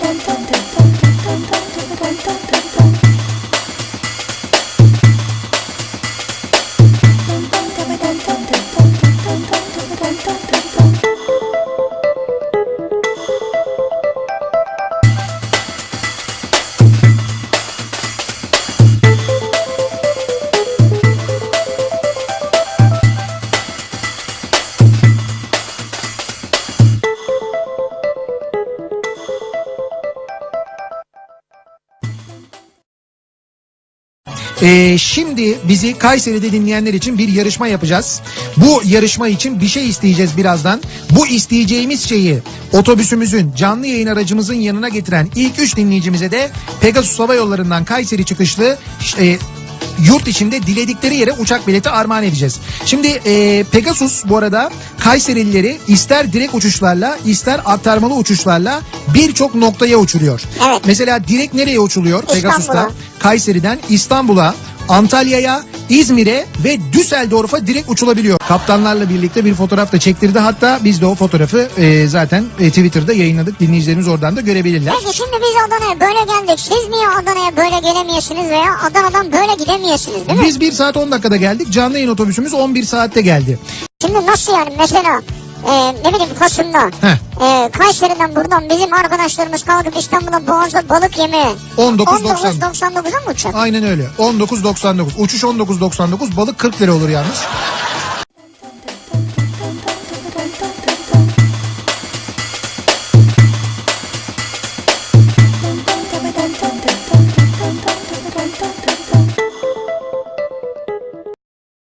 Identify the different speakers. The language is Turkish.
Speaker 1: Thank you. Ee, şimdi bizi Kayseri'de dinleyenler için bir yarışma yapacağız. Bu yarışma için bir şey isteyeceğiz birazdan. Bu isteyeceğimiz şeyi otobüsümüzün canlı yayın aracımızın yanına getiren ilk üç dinleyicimize de Pegasus Hava Yolları'ndan Kayseri çıkışlı e, yurt içinde diledikleri yere uçak bileti armağan edeceğiz. Şimdi e, Pegasus bu arada Kayserilileri ister direkt uçuşlarla ister aktarmalı uçuşlarla birçok noktaya uçuruyor.
Speaker 2: Evet.
Speaker 1: Mesela direkt nereye uçuluyor Pegasus'ta?
Speaker 2: İstanbul'a.
Speaker 1: Kayseri'den İstanbul'a, Antalya'ya, İzmir'e ve Düsseldorf'a direkt uçulabiliyor. Kaptanlarla birlikte bir fotoğraf da çektirdi. Hatta biz de o fotoğrafı e, zaten e, Twitter'da yayınladık. Dinleyicilerimiz oradan da görebilirler.
Speaker 2: Peki şimdi biz Adana'ya böyle geldik. Siz niye Adana'ya böyle gelemiyorsunuz veya Adana'dan böyle gidemiyorsunuz değil mi?
Speaker 1: Biz 1 saat 10 dakikada geldik. Canlı yayın otobüsümüz 11 saatte geldi.
Speaker 2: Şimdi nasıl yani mesela e, ne bileyim Kasım'da e, Kayseri'den buradan bizim arkadaşlarımız kalkıp İstanbul'da Boğaz'da balık yemeye
Speaker 1: 19.90.
Speaker 2: 19.99'a mı uçacak?
Speaker 1: Aynen öyle. 19.99. Uçuş 19.99. Balık 40 lira olur yalnız.